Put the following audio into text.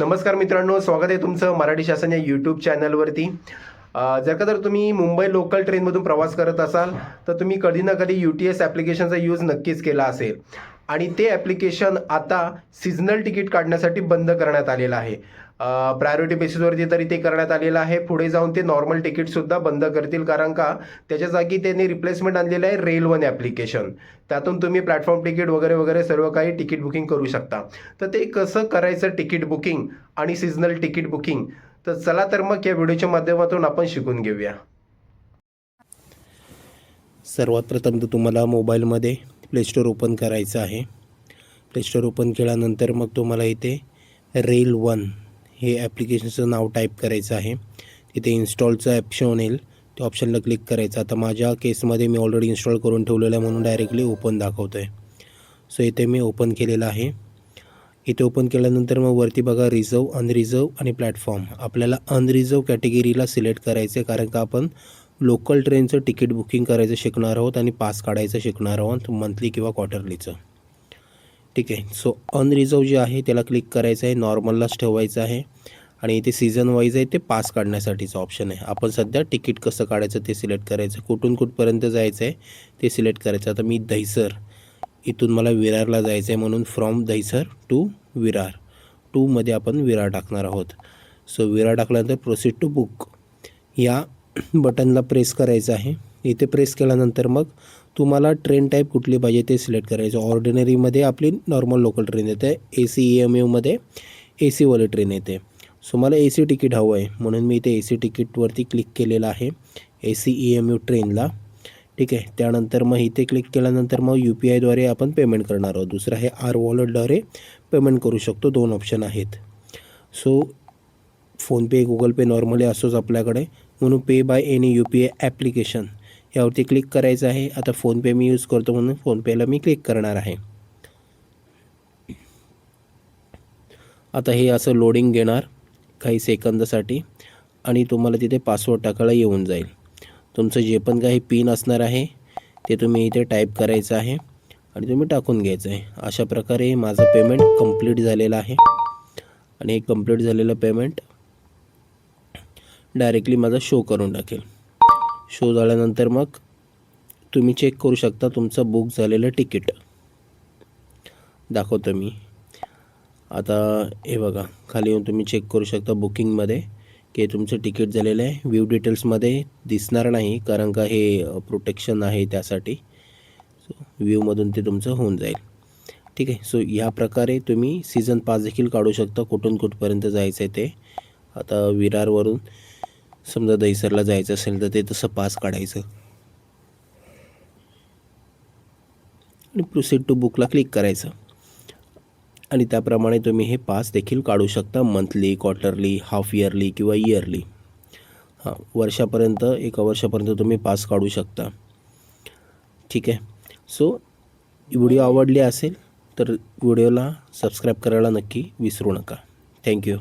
नमस्कार मित्रांनो स्वागत आहे तुमचं मराठी शासन या यूट्यूब चॅनलवरती जर का जर तुम्ही मुंबई लोकल ट्रेनमधून प्रवास करत असाल तर तुम्ही कधी ना कधी यू टी एस ॲप्लिकेशनचा यूज नक्कीच केला असेल. आणि ते ॲप्लिकेशन आता सिजनल तिकीट काढण्यासाठी बंद करण्यात आलेलं आहे. प्रायोरिटी बेसिसवरती तरी ते करण्यात आलेलं आहे. पुढे जाऊन ते नॉर्मल तिकीटसुद्धा बंद करतील. कारण का? त्याच्या जागी त्यांनी रिप्लेसमेंट आणलेलं आहे रेल वन ॲप्लिकेशन त्यातून तुम्ही प्लॅटफॉर्म तिकीट वगैरे वगैरे सर्व काही तिकीट बुकिंग करू शकता. तर ते कसं करायचं तिकीट बुकिंग आणि सिजनल तिकीट बुकिंग तर चला तर मग या व्हिडिओच्या माध्यमातून आपण शिकून घेऊया. सर्वात प्रथम तर तुम्हाला मोबाईलमध्ये प्लेस्टोर ओपन करायचं आहे. प्लेस्टोर ओपन केल्यानंतर मग तुम्हाला इथे रेल वन हे ॲप्लिकेशनचं नाव टाईप करायचं आहे. तिथे इन्स्टॉलचं ॲप्शन येईल. त्या ऑप्शनला क्लिक करायचं. आता माझ्या केसमध्ये मी ऑलरेडी इन्स्टॉल करून ठेवलेलं आहे म्हणून डायरेक्टली ओपन दाखवतो आहे सो इथे मी ओपन केलेलं आहे. इथे ओपन केल्यानंतर मग वरती बघा रिझर्व अनरिझर्व आणि प्लॅटफॉर्म आपल्याला अनरिझर्व कॅटेगरीला सिलेक्ट करायचं आहे कारण का आपण लोकल ट्रेनचं तिकीट बुकिंग करायचं शिकणार आहोत आणि पास काढायचं शिकणार आहोत मंथली किंवा क्वार्टरलीचं ठीक आहे. सो अनरिझर्व जे आहे त्याला क्लिक करायचं आहे नॉर्मललाच ठेवायचं आहे. आणि इथे सीझन वाईज आहे ते पास काढण्यासाठीचं ऑप्शन आहे. आपण सध्या तिकीट कसं काढायचं ते सिलेक्ट करायचं. कुठून कुठपर्यंत जायचं आहे ते सिलेक्ट करायचं. आता मी दहिसर इथून मला विरारला जायचं आहे म्हणून फ्रॉम दहिसर टू विरार. टूमध्ये आपण विरार टाकणार आहोत. सो विरार टाकल्यानंतर प्रोसीड टू बुक या बटनला प्रेस करायचं आहे. इथे प्रेस केल्यानंतर मग तुम्हाला ट्रेन टाईप कुठली पाहिजे ते सिलेक्ट करायचं. ऑर्डिनरीमध्ये आपली नॉर्मल लोकल ट्रेन येते. ए सी ई एम यूमध्ये ए सीवाली ट्रेन येते. सो मला ए सी तिकीट हवं आहे. म्हणून मी इथे ए सी तिकीटवरती क्लिक केलेलं आहे. A C E M U ट्रेनला ठीक आहे? त्यानंतर मग इथे क्लिक केल्यानंतर मग यू पी आयद्वारे आपण पेमेंट करणार आहोत. दुसरं आहे आर वॉलेटद्वारे पेमेंट करू शकतो. दोन ऑप्शन आहेत. So PhonePe Google Pay normally असोच आपल्याकडे. म्हणून pay by any U P I application यावरती क्लिक करायचं आहे. आता फोनपे मी यूज करतो म्हणून फोनपेला मी क्लिक करणार आहे. आता हे असं लोडिंग घेणार काही सेकंदासाठी आणि तुम्हाला तिथे पासवर्ड टाकायला येऊन जाईल. तुमचं जे पण काही पिन असणार आहे ते तुम्ही इथे टाईप करायचं आहे आणि तुम्ही टाकून घ्यायचं आहे. अशा प्रकारे माझं पेमेंट कंप्लीट झालेलं आहे. आणि हे कंप्लीट झालेलं पेमेंट डायरेक्टली माझा शो करून टाकेल. शो झाल्यानंतर मग तुम्ही चेक करू शकता तुमचं बुक झालेलं तिकीट दाखवतो मी. आता हे बघा खाली येऊन तुम्ही चेक करू शकता बुकिंगमध्ये की तुमचं तिकीट झालेलं आहे. व्ह्यू डिटेल्समध्ये दिसणार नाही कारण का हे प्रोटेक्शन आहे त्यासाठी. सो व्ह्यूमधून ते तुमचं होऊन जाईल. ठीक आहे. सो ह्या प्रकारे तुम्ही सीझन पास देखील काढू शकता कुठून कुठपर्यंत जायचं आहे ते. आता विरारवरून समजा दहिसरला जायचं असेल तर ते तसं पास काढायचं. आणि प्रोसीड टू बुकला क्लिक करायचं. आणि त्याप्रमाणे तुम्ही हे पास देखील काढू शकता मंथली क्वार्टरली हाफ इयरली किंवा इयरली हां वर्षापर्यंत एका वर्षापर्यंत तुम्ही पास काढू शकता. ठीक आहे? सो व्हिडिओ आवडली असेल तर व्हिडिओला सबस्क्राईब करायला नक्की विसरू नका. थँक्यू